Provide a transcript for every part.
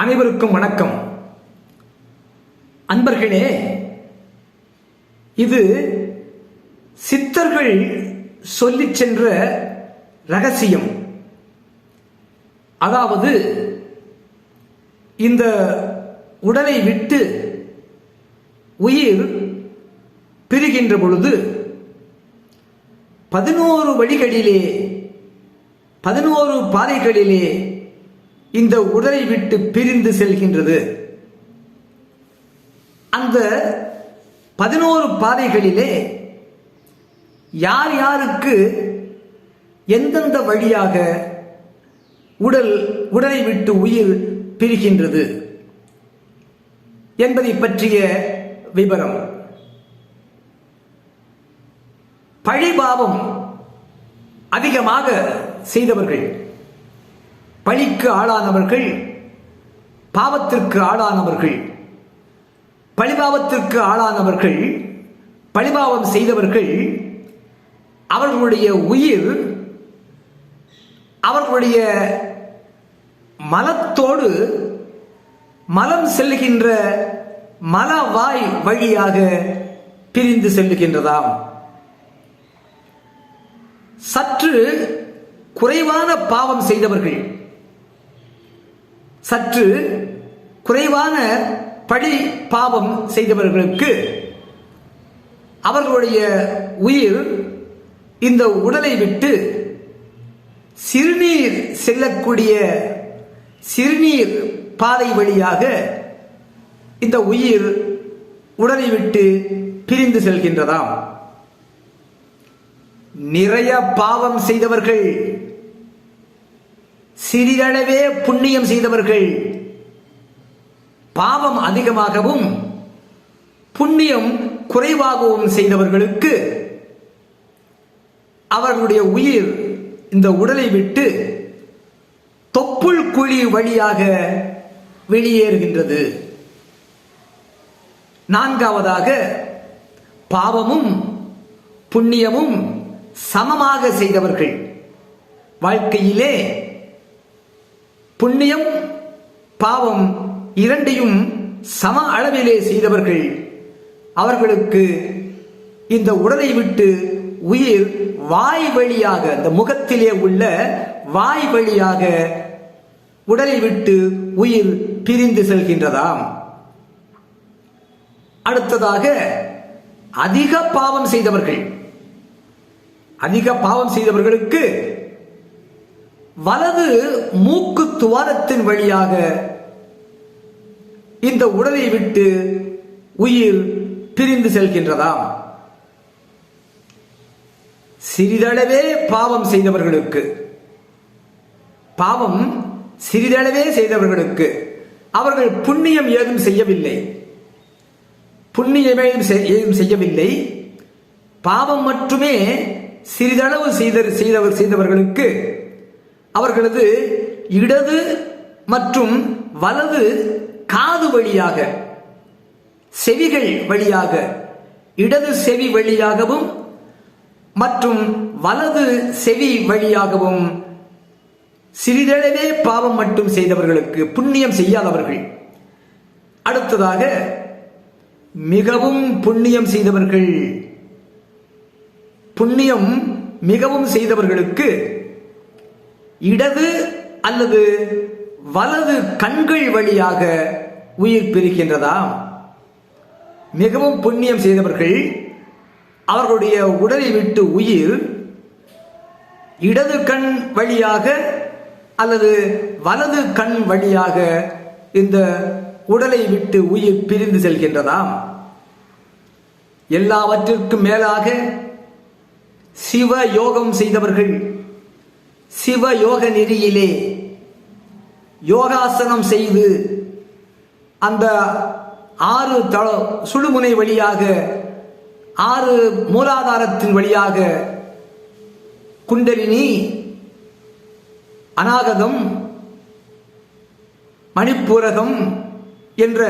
அனைவருக்கும் வணக்கம். அன்பர்களே இது சித்தர்கள் சொல்லி சென்ற ரகசியம். அதாவது இந்த உடலை விட்டு உயிர் பிரிகின்ற பொழுது பதினோரு வழிகளிலே பதினோரு பாதைகளிலே இந்த உடலை விட்டு பிரிந்து செல்கின்றது. அந்த பதினோரு பாதைகளிலே யார் யாருக்கு எந்தெந்த வழியாக உடல் உடலை விட்டு உயிர் பிரிகின்றது என்பதை பற்றிய விபரம். பழிபாவம் அதிகமாக செய்தவர்கள் பழிக்கு ஆளானவர்கள் பாவத்திற்கு ஆளானவர்கள் பழிபாவத்திற்கு ஆளானவர்கள் பழிபாவம் செய்தவர்கள் அவர்களுடைய உயிர் அவர்களுடைய மலத்தோடு மலம் செல்லுகின்ற மலவாய் வழியாக பிரிந்து செல்லுகின்றதாம் சற்று குறைவான பாவம் செய்தவர்கள் சற்று குறைவான பழி பாவம் செய்தவர்களுக்கு அவர்களுடைய உயிர் இந்த உடலை விட்டு சிறுநீர் செல்லக்கூடிய சிறுநீர் பாதை வழியாக இந்த உயிர் உடலை விட்டு பிரிந்து செல்கின்றதாம். நிறைய பாவம் செய்தவர்கள் சிறிதளவே புண்ணியம் செய்தவர்கள். பாவம் அதிகமாகவும் புண்ணியம் குறைவாகவும் செய்தவர்களுக்கு அவர்களுடைய உயிர் இந்த உடலை விட்டு தொப்புள் குழி வழியாக வெளியேறுகின்றது. நான்காவதாக பாவமும் புண்ணியமும் சமமாக செய்தவர்கள். வாழ்க்கையிலே புண்ணியம் பாவம் இரண்டையும் சம அளவிலே செய்தவர்கள். அவர்களுக்கு இந்த உடலை விட்டு உயிர் வாய் வழியாக இந்த முகத்திலே உள்ள வாய் வழியாக உடலை விட்டு உயிர் பிரிந்து செல்கின்றதாம். அடுத்ததாக அதிக பாவம் செய்தவர்கள். அதிக பாவம் செய்தவர்களுக்கு வலது மூக்கு துவாரத்தின் வழியாக இந்த உடலை விட்டு உயிர் பிரிந்து செல்கின்றதாம். சிறிதளவே பாவம் செய்தவர்களுக்கு பாவம் சிறிதளவே செய்தவர்களுக்கு அவர்கள் புண்ணியம் ஏதும் செய்யவில்லை. புண்ணியம் ஏதும் செய்யவில்லை. பாவம் மட்டுமே சிறிதளவு செய்த செய்தவர் செய்தவர்களுக்கு அவர்களது இடது மற்றும் வலது காது வழியாக செவிகள் வழியாக இடது செவி வழியாகவும் மற்றும் வலது செவி வழியாகவும் சிறிதளவே பாவம் மட்டும் செய்தவர்களுக்கு புண்ணியம் செய்யாதவர்கள். அடுத்ததாக மிகவும் புண்ணியம் செய்தவர்கள். புண்ணியம் மிகவும் செய்தவர்களுக்கு இடது அல்லது வலது கண்கள் வழியாக உயிர் பிரிக்கின்றதா மிகவும் புண்ணியம் செய்தவர்கள் அவர்களுடைய உடலை விட்டு உயிர் இடது கண் வழியாக அல்லது வலது கண் வழியாக இந்த உடலை விட்டு உயிர் பிரிந்து செல்கின்றதாம். எல்லாவற்றிற்கும் மேலாக சிவ யோகம் செய்தவர்கள் சிவ யோக நெறியிலே யோகாசனம் செய்து அந்த ஆறு தள சுடுமுனை வழியாக ஆறு மூலாதாரத்தின் வழியாக குண்டலினி அநாகதம் மணிப்பூரகம் என்ற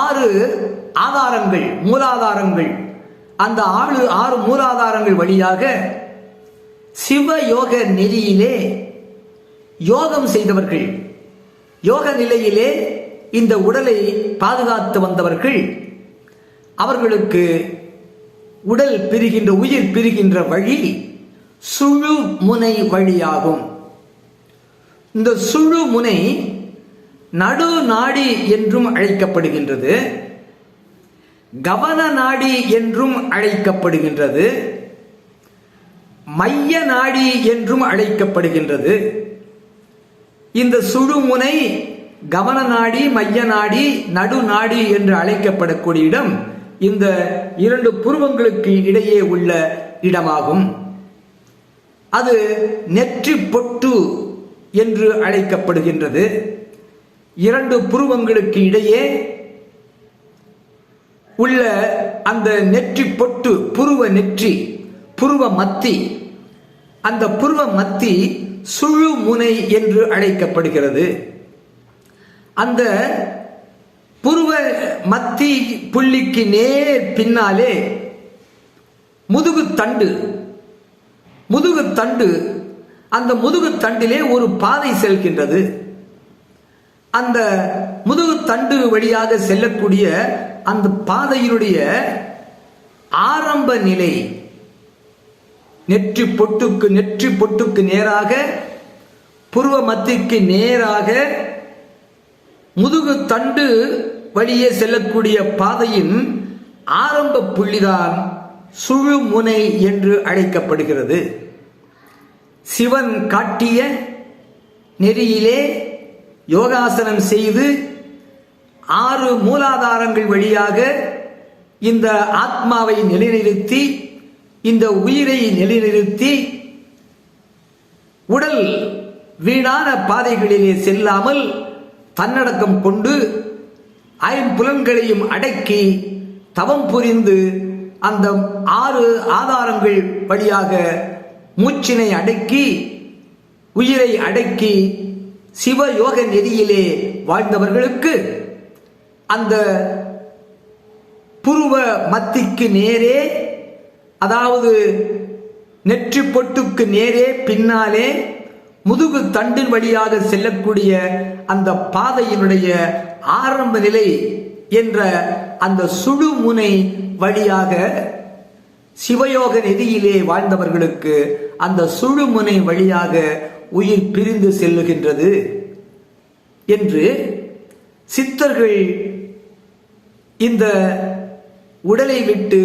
ஆறு ஆதாரங்கள் மூலாதாரங்கள் அந்த ஆறு ஆறு மூலாதாரங்கள் வழியாக சிவ யோக நெறியிலே யோகம் செய்தவர்கள் யோக நிலையிலே இந்த உடலை பாதுகாத்து வந்தவர்கள் அவர்களுக்கு உடல் பிரிகின்ற உயிர் பிரிகின்ற வழி சுழு முனை வழியாகும். இந்த சுழு முனை நடு நாடி என்றும் அழைக்கப்படுகின்றது கவன நாடி என்றும் அழைக்கப்படுகின்றது மைய நாடி என்றும் அழைக்கப்படுகின்றது. இந்த சுழுமுனை கவன நாடி மைய நாடி நடு நாடி என்று அழைக்கப்படக்கூடிய இடம் இந்த இரண்டு புருவங்களுக்கு இடையே உள்ள இடமாகும். அது நெற்றி பொட்டு என்று அழைக்கப்படுகின்றது. இரண்டு புருவங்களுக்கு இடையே உள்ள அந்த நெற்றி பொட்டு புருவ நெற்றி புருவ மத்தி. அந்த புருவ மத்தி சுழு முனை என்று அழைக்கப்படுகிறது. அந்த புருவ மத்தி புள்ளிக்கு நேர் பின்னாலே முதுகு தண்டு. முதுகு தண்டு அந்த முதுகு தண்டிலே ஒரு பாதை செல்கின்றது. அந்த முதுகு தண்டு வழியாக செல்லக்கூடிய அந்த பாதையினுடைய ஆரம்ப நிலை நெற்றி பொட்டுக்கு நெற்றி பொட்டுக்கு நேராக புருவ மத்திக்கு நேராக முதுகு தண்டு வழியே செல்லக்கூடிய பாதையின் ஆரம்ப புள்ளிதான் சுழுமுனை என்று அழைக்கப்படுகிறது. சிவன் காட்டிய நெறியிலே யோகாசனம் செய்து ஆறு மூலாதாரங்கள் வழியாக இந்த ஆத்மாவை நிலைநிறுத்தி இந்த உயிரை நிலைநிறுத்தி உடல் வீணான பாதைகளிலே செல்லாமல் தன்னடக்கம் கொண்டு ஐம்புலன்களையும் அடக்கி தவம் புரிந்து அந்த ஆறு ஆதாரங்கள் வழியாக மூச்சினை அடக்கி உயிரை அடக்கி சிவ யோக நெறியிலே வாழ்ந்தவர்களுக்கு அந்த புருவ மத்திக்கு நேரே அதாவது நெற்றி பொட்டுக்கு நேரே பின்னாலே முதுகு தண்டின் வழியாக செல்லக்கூடிய அந்த பாதையினுடைய ஆரம்ப நிலை என்ற அந்த சுடுமுனை வழியாக சிவயோக நிதியிலே வாழ்ந்தவர்களுக்கு அந்த சுழுமுனை வழியாக உயிர் பிரிந்து செல்லுகின்றது என்று சித்தர்கள் இந்த உடலை விட்டு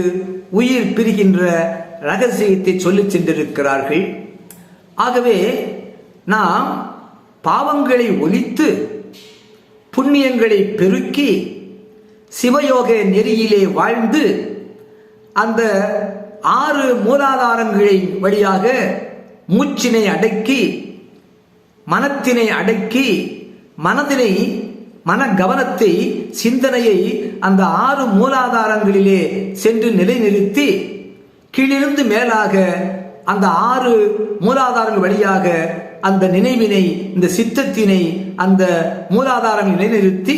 உயிர் பிரிகின்ற ரகசியத்தை சொல்லிச் சென்றிருக்கிறார்கள். ஆகவே நாம் பாவங்களை ஒழித்து புண்ணியங்களை பெருக்கி சிவயோக நெறியிலே வாழ்ந்து அந்த ஆறு மூலாதாரங்களின் வழியாக மூச்சினை அடக்கி மனத்தினை அடக்கி மனதினை மன கவனத்தை சிந்தனையை அந்த ஆறு மூலாதாரங்களிலே சென்று நிலைநிறுத்தி கீழிருந்து மேலாக அந்த ஆறு மூலாதாரங்கள் வழியாக அந்த நினைவினை இந்த சித்தத்தினை அந்த மூலாதாரங்களை நிலைநிறுத்தி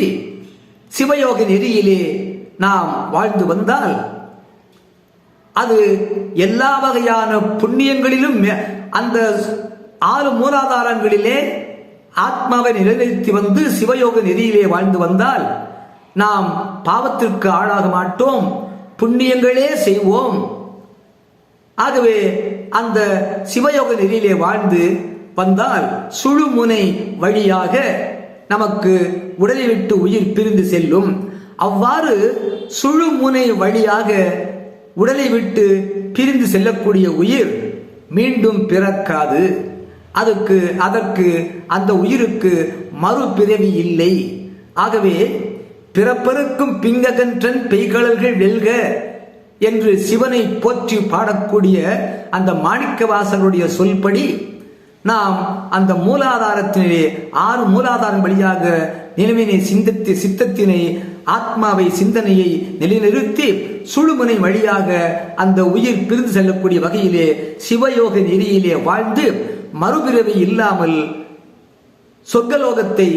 சிவயோக நெறியிலே நாம் வாழ்ந்து வந்தால் அது எல்லா வகையான புண்ணியங்களிலும் அந்த ஆறு மூலாதாரங்களிலே ஆத்மாவை நிலைநிறுத்தி வந்து சிவயோக நெறியிலே வாழ்ந்து வந்தால் நாம் பாவத்திற்கு ஆளாக மாட்டோம் புண்ணியங்களே செய்வோம். ஆகவே அந்த சிவயோக நெறியிலே வாழ்ந்து வந்தால் சுழுமுனை வழியாக நமக்கு உடலை விட்டு உயிர் பிரிந்து செல்லும். அவ்வாறு சுழுமுனை வழியாக உடலை விட்டு பிரிந்து செல்லக்கூடிய உயிர் மீண்டும் பிறக்காது. அதுக்கு அதற்கு அந்த உயிருக்கு மறுபிறவி இல்லை. ஆகவே பிறப்பருக்கும் பிங்ககன்றன் பெய்கடல்கள் வெல்க என்று சிவனை போற்றி பாடக்கூடிய அந்த மாணிக்கவாசனுடைய சொல்படி நாம் அந்த மூலாதாரத்திலே ஆறு மூலாதாரம் வழியாக நிலைமையினை சிந்தத்தி சித்தத்தினை ஆத்மாவை சிந்தனையை நிலைநிறுத்தி சுழுமனை வழியாக அந்த உயிர் பிரிந்து செல்லக்கூடிய வகையிலே சிவயோக நெறியிலே வாழ்ந்து மறுபிறவி இல்லாமல் சொர்க்கலோகத்தை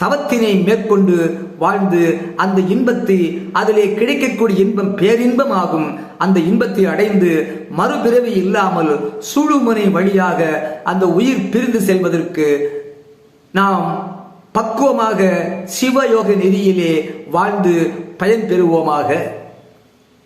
தவத்தினை மேற்கொண்டு வாழ்ந்து அந்த இன்பத்தை அதிலே கிடைக்கக்கூடிய இன்பம் பேரின்பம் ஆகும் அந்த இன்பத்தை அடைந்து மறுபிறவி இல்லாமல் சுழுமுனை வழியாக அந்த உயிர் பிரிந்து செல்வதற்கு நாம் பக்குவமாக சிவயோக நெறியிலே வாழ்ந்து பயன் பெறுவோமாக.